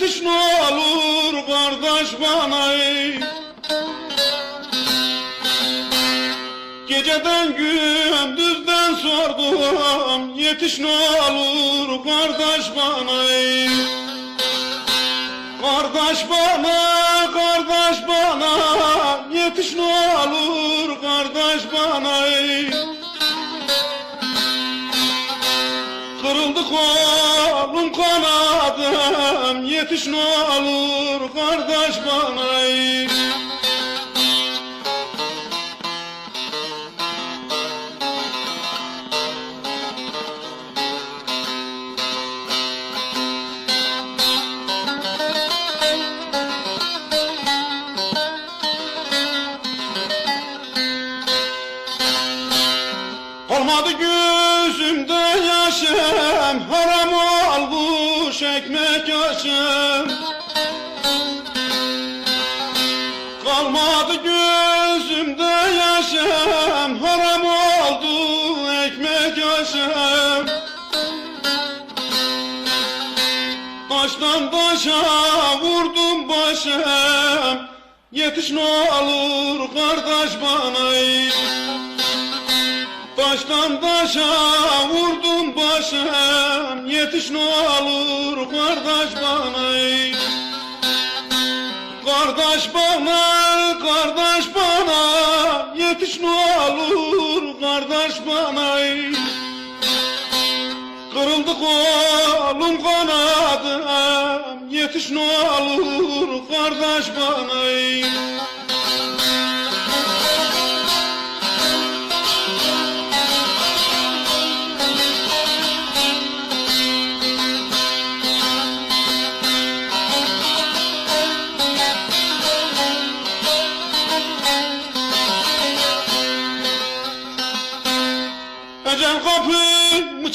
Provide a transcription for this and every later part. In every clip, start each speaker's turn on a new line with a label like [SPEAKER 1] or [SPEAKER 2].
[SPEAKER 1] Yetiş ne olur kardeş bana. Geceden gündüzden sordum Yetiş ne olur kardeş bana. Kardeş bana, kardeş bana Yetiş ne olur kardeş bana ey. Kırıldı kolum kanadım Yetiş ne olur kardeş bana ey. Olmadı gözümde yaşım Haram olmuş ekmek yaşım Kalmadı gözümde yaşım Haram oldu ekmek yaşım Taştan taşa vurdum başım Yetiş ne olur kardeş bana ey. Taştan taşa vurdum başım Yetiş ne olur kardeş bana. Kardeş bana, kardeş bana Yetiş ne olur kardeş bana. Kırıldı kolum kanadım Yetiş ne olur kardeş bana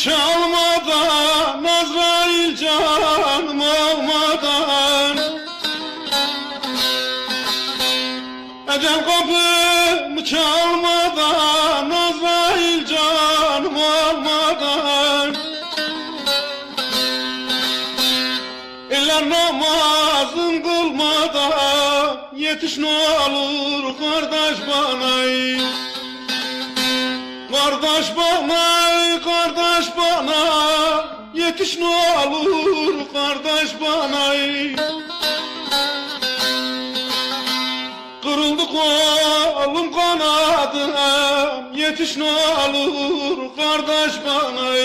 [SPEAKER 1] çalmadan Azrail canım almadan Ecel kapımı çalmadan Azrail canım almadan Eller namazın kılmadan Yetiş ne olur kardeş bana. Kardeş bana Yetiş ne olur kardeş bana Kırıldı kolum kanadım Yetiş ne olur kardeş bana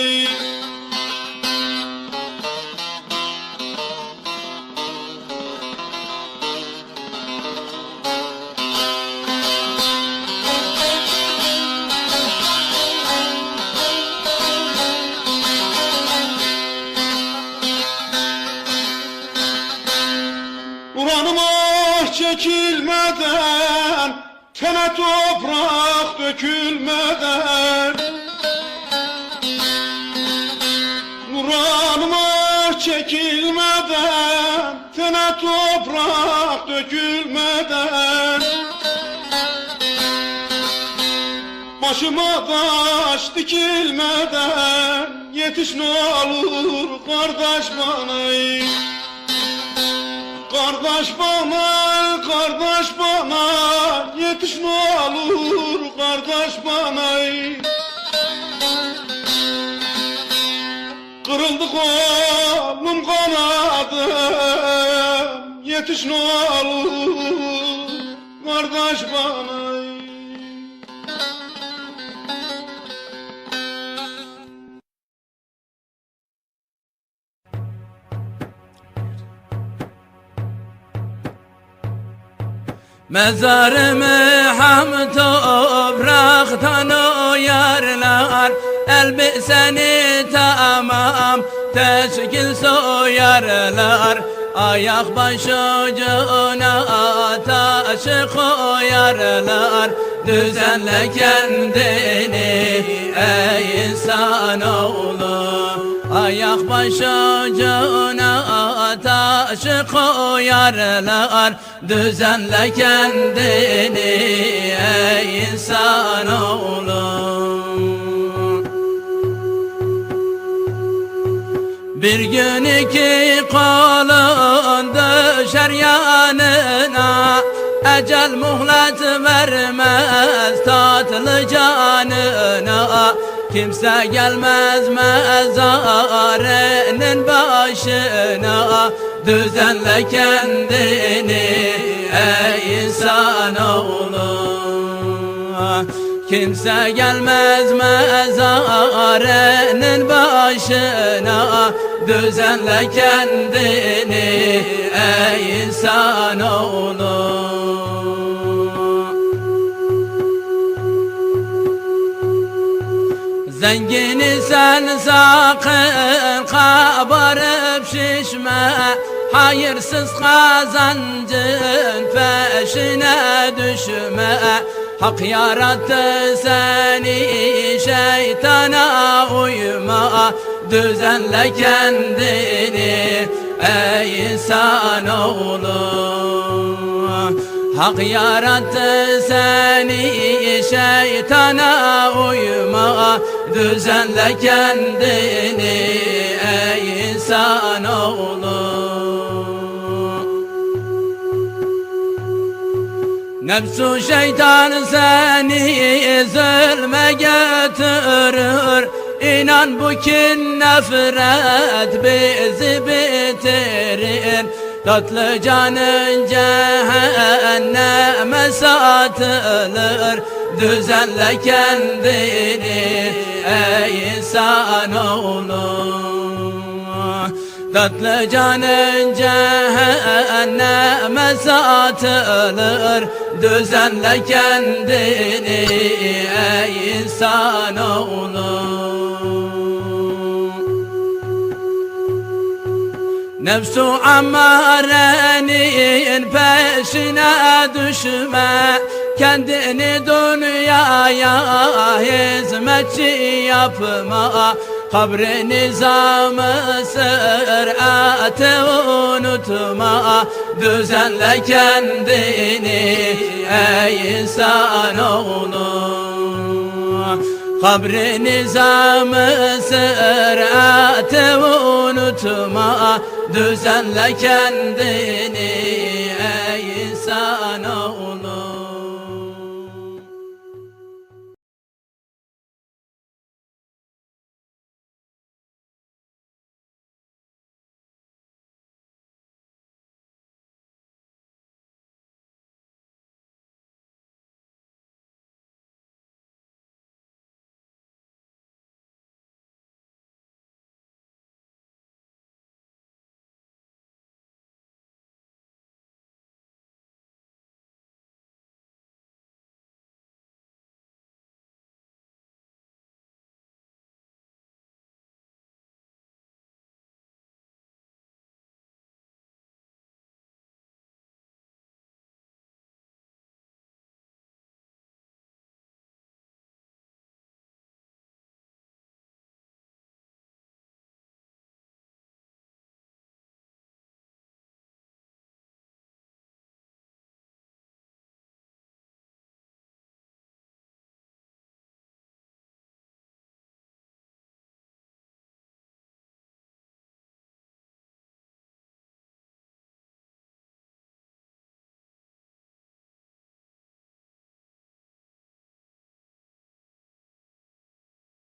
[SPEAKER 1] Uranım ah çekilmeden Tene toprak dökülmeden. Uranım ah çekilmeden Tene toprak dökülmeden. Başıma taş dikilmeden Yetiş ne olur kardeş bana Kardeş bana, kardeş bana Yetiş ne olur kardeş bana. Kırıldı kolum kanadım Yetiş ne olur kardeş bana
[SPEAKER 2] Mezarımı ham topraktan oyarlar. Elbiseni tamam teşkil soyarlar. Ayak başucuna taşı koyarlar. Düzenle kendini ey insanoğlu. Ayak başucuna taşı koyarlar Düzenle kendini ey insanoğlu Bir gün iki kolun düşer yanına Ecel muhlet vermez tatlı canına Kimse gelmez mezarının başına. Düzenle kendini ey insanoğlu Kimse gelmez mezarının başına. Düzenle kendini ey insanoğlu Zengini sen sakın kabarıp şişme. Hayırsız kazancın peşine düşme. Hak yarattı seni şeytana uyma. Düzenle kendini ey insanoğlu Hak yarattı seni şeytana uyma. Düzenle kendini ey insanoğlu Nefsu şeytan seni zulme götürür. İnan bu kin nefret bizi bitirir. Tatlı canın cehenneme satılır Düzenle kendini ey insanoğlu Tatlı canın cehenneme satılır Düzenle kendini ey insanoğlu Nefsu ammarenin peşine düşme. Kendini dünyaya hizmetçi yapma. Kabri nizamı sıratı unutma. Düzenle kendini ey insanoğlu Kabri nizamı sıratı unutma Düzenle kendini ey insanoğlu